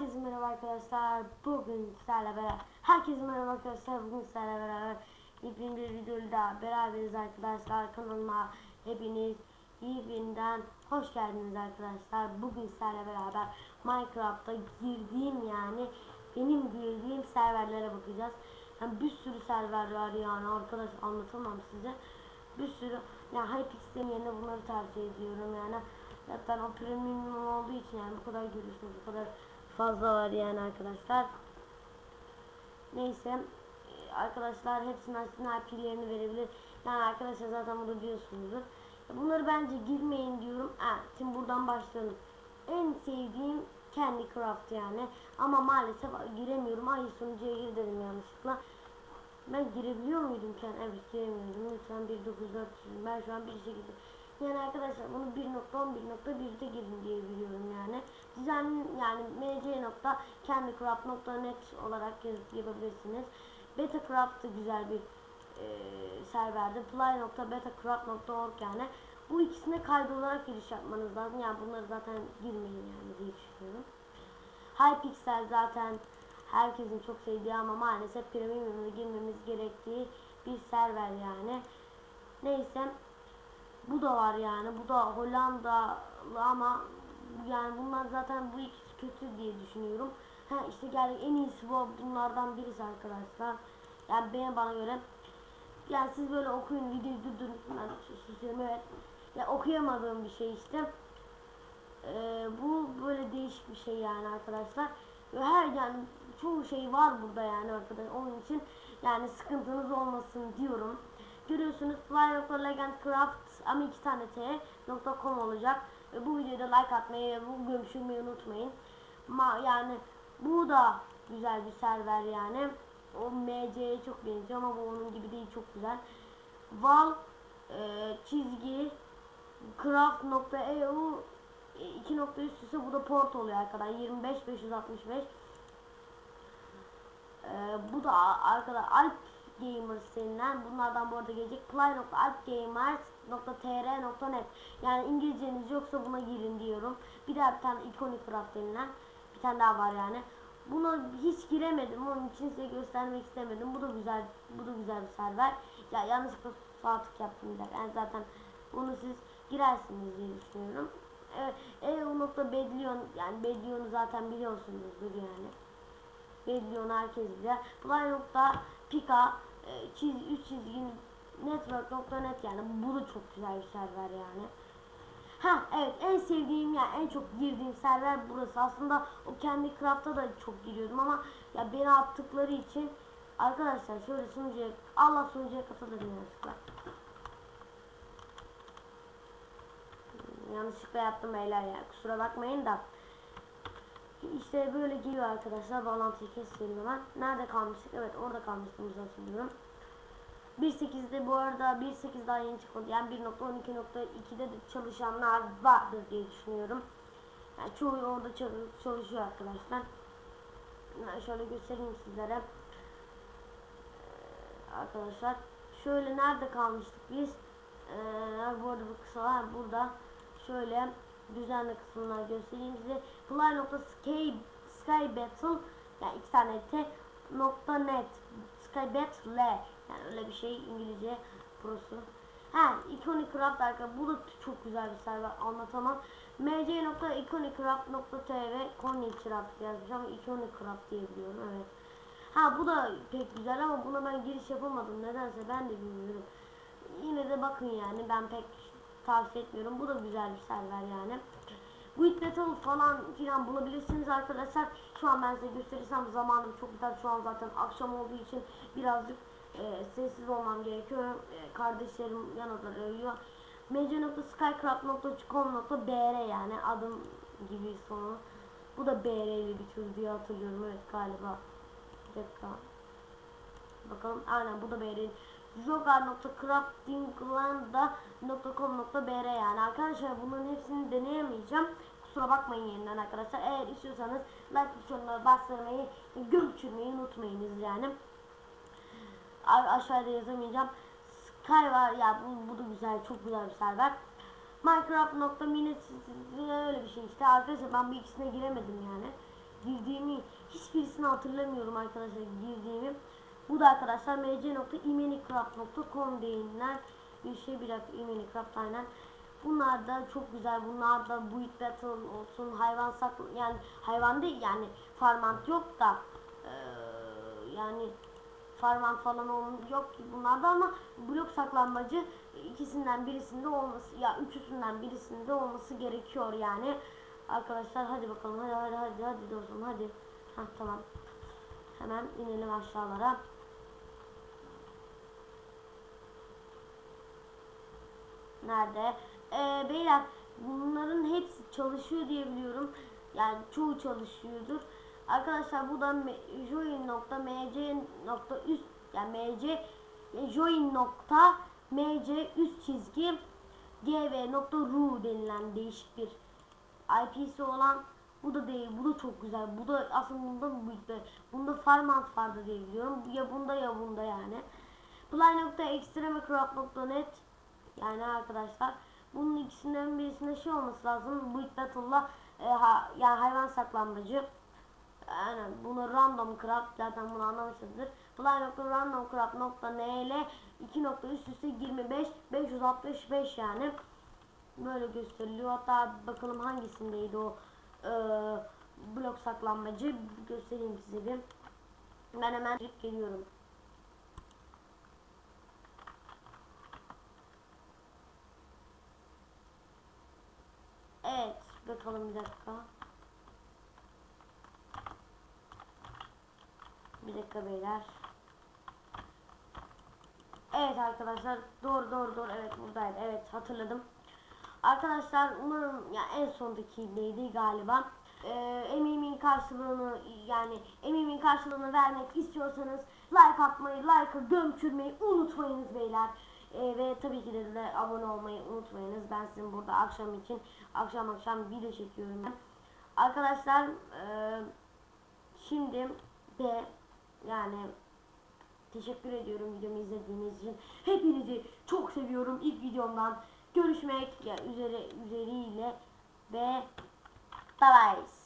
Herkese merhaba arkadaşlar. Bugün sizlerle beraber Herkese merhaba arkadaşlar. Bugün sizlerle beraber yepyeni bir videoyla daha beraberiz arkadaşlar. Kanalıma hepiniz yeniden hoş geldiniz arkadaşlar. Bugün sizlerle beraber Minecraft'ta girdiğim yani benim girdiğim serverlere bakacağız. Yani bir sürü server var yani arkadaş anlatamam size. Bir sürü yani Hypix'ten yerine bunları tercih ediyorum yani. Zaten o premium olduğu için yani bu kadar görüyorsunuz bu kadar fazla var yani arkadaşlar. Neyse arkadaşlar hepsinin IP'lerini verebilir. Yani arkadaşlar zaten bunu biliyorsunuzdur. Bunları bence girmeyin diyorum. Ha, şimdi buradan başlayalım. En sevdiğim Candy Craft yani. Ama maalesef giremiyorum. Ay sunucuya gir dedim yanlışlıkla. Ben girebiliyor muydum Ken? Evet giremiyordum. Lütfen 1.9.4 ben şu an 1.8 yani arkadaşlar bunu 1.11.1'de girin diye biliyorum yani. Düzen yani mc.candycraft.net olarak yazıp yapabilirsiniz. Betacraft da güzel bir e, serverdi. play.betacraft.org yani. Bu ikisine kaydolarak giriş yapmanız lazım. Yani bunları zaten girmeyin yani diye düşünüyorum. Hypixel zaten herkesin çok sevdiği ama maalesef premium'a girmemiz gerektiği bir server yani. Neyse bu da var yani. Bu da Hollandalı ama yani bunlar zaten bu ikisi kötü diye düşünüyorum. Ha işte geldik en iyisi bu bunlardan birisi arkadaşlar. Yani benim bana göre yani siz böyle okuyun videoyu durdurun ben susuyorum evet. Ya okuyamadığım bir şey işte. Ee, bu böyle değişik bir şey yani arkadaşlar. Ve her yani çoğu şey var burada yani arkadaşlar. Onun için yani sıkıntınız olmasın diyorum. Görüyorsunuz fly.legendcraft ama iki tane t.com olacak. Ve bu videoda like atmayı ve bu görüşmeyi unutmayın. Ma yani bu da güzel bir server yani. O MC'ye çok benziyor ama bu onun gibi değil çok güzel. Val e, çizgi craft.eu 2 nokta üst üste bu da port oluyor arkadaşlar 25 565 ee, bu da arkadaşlar Alp Gamers denilen bunlardan bu arada gelecek play.alpgamers.tr.net yani İngilizceniz yoksa buna girin diyorum. Bir daha bir tane Iconic Craft denilen bir tane daha var yani. Buna hiç giremedim onun için size göstermek istemedim. Bu da güzel bu da güzel bir server. Ya yanlışlıkla sağ yaptım yani zaten bunu siz girersiniz diye düşünüyorum. Evet, EU.bedlion yani Bedlion'u zaten biliyorsunuzdur yani. Bedlion herkes bilir. Fly.pika e, çiz, 3 çizgi network.net yani bu da çok güzel bir server yani. Ha evet en sevdiğim yani en çok girdiğim server burası. Aslında o kendi craft'a da çok giriyordum ama ya beni attıkları için arkadaşlar şöyle sunucuya Allah sunucuya katılır yanlışlıkla. Yanlışlıkla yaptım beyler ya kusura bakmayın da. İşte böyle geliyor arkadaşlar bağlantıyı kesiyorum hemen. Nerede kalmıştık? Evet orada kalmıştığımızı hatırlıyorum. 1.8'de bu arada 1.8 daha yeni çıkmadı. Yani 1.12.2'de de çalışanlar vardır diye düşünüyorum. Yani çoğu orada çalışıyor arkadaşlar. Yani şöyle göstereyim sizlere. Ee, arkadaşlar şöyle nerede kalmıştık biz? Ee, bu arada bu kısa var burada. Şöyle düzenli kısımlar göstereyim size. Fly.sky Sky Battle yani iki tane t nokta net Sky Battle yani öyle bir şey İngilizce prosu. Ha Iconic Craft arkadaşlar bu da çok güzel bir server anlatamam. mc.iconicraft.tv Conicraft yazmış ama Iconic Craft diye biliyorum evet. Ha bu da pek güzel ama buna ben giriş yapamadım nedense ben de bilmiyorum. Yine de bakın yani ben pek tavsiye etmiyorum. Bu da güzel bir server yani. Guild Battle falan filan bulabilirsiniz arkadaşlar. Şu an ben size gösterirsem zamanım çok biter. Şu an zaten akşam olduğu için birazcık e, sessiz olmam gerekiyor. E, kardeşlerim yanımda arıyor. mc.skycraft.com.br yani adım gibi sonu. Bu da BR ile bitiyor diye hatırlıyorum. Evet galiba. Bir dakika. Bakalım. Aynen bu da BR. yoga.craftingland.com.br yani arkadaşlar bunların hepsini deneyemeyeceğim. Kusura bakmayın yeniden arkadaşlar. Eğer istiyorsanız like butonuna bastırmayı, görüşmeyi unutmayınız yani. A aşağıda yazamayacağım. Sky var ya bu, bu da güzel, çok güzel bir server. Minecraft.mini öyle bir şey işte. Arkadaşlar ben bu ikisine giremedim yani. Girdiğim hiçbirisini hatırlamıyorum arkadaşlar girdiğimi. Bu da arkadaşlar mc.iminicraft.com denilen bir şey bir dakika iminicraft aynen. Bunlar da çok güzel. Bunlar da build battle olsun, hayvan saklı yani hayvan değil yani farmant yok da eee, yani farmant falan yok ki bunlarda ama blok saklanmacı ikisinden birisinde olması ya üçüsünden birisinde olması gerekiyor yani. Arkadaşlar hadi bakalım hadi hadi hadi hadi dostum hadi. Hah tamam. Hemen inelim aşağılara. Nerede? Ee, beyler bunların hepsi çalışıyor diye biliyorum. Yani çoğu çalışıyordur. Arkadaşlar bu da join.mc.üst yani mc join nokta mc üst çizgi gv.ru denilen değişik bir IP'si olan bu da değil. Bu da çok güzel. Bu da aslında bunda büyük. Bunda Farmant vardı diye biliyorum. Ya bunda ya bunda yani. Play.extremecraft.net yani arkadaşlar bunun ikisinden birisinde şey olması lazım. Build Battle'la e, ha, yani hayvan saklanmacı. Yani bunu random craft zaten bunu anlamışsınızdır. Fly.randomcraft.nl 2 nokta üst üste 25 565 yani böyle gösteriliyor. Hatta bakalım hangisindeydi o e, blok saklanmacı göstereyim size bir. Ben hemen geliyorum. Evet, bakalım bir dakika. Bir dakika beyler. Evet arkadaşlar doğru doğru doğru evet buradaydı evet hatırladım. Arkadaşlar umarım ya en sondaki neydi galiba. Ee, emeğimin karşılığını yani emeğimin karşılığını vermek istiyorsanız like atmayı, like'ı gömçürmeyi unutmayınız beyler. Ee, ve tabii ki de, abone olmayı unutmayınız. Ben sizin burada akşam için akşam akşam video çekiyorum ben. Arkadaşlar e, şimdi de yani Teşekkür ediyorum videomu izlediğiniz için. Hepinizi çok seviyorum. İlk videomdan görüşmek üzere üzeriyle ve bye bye.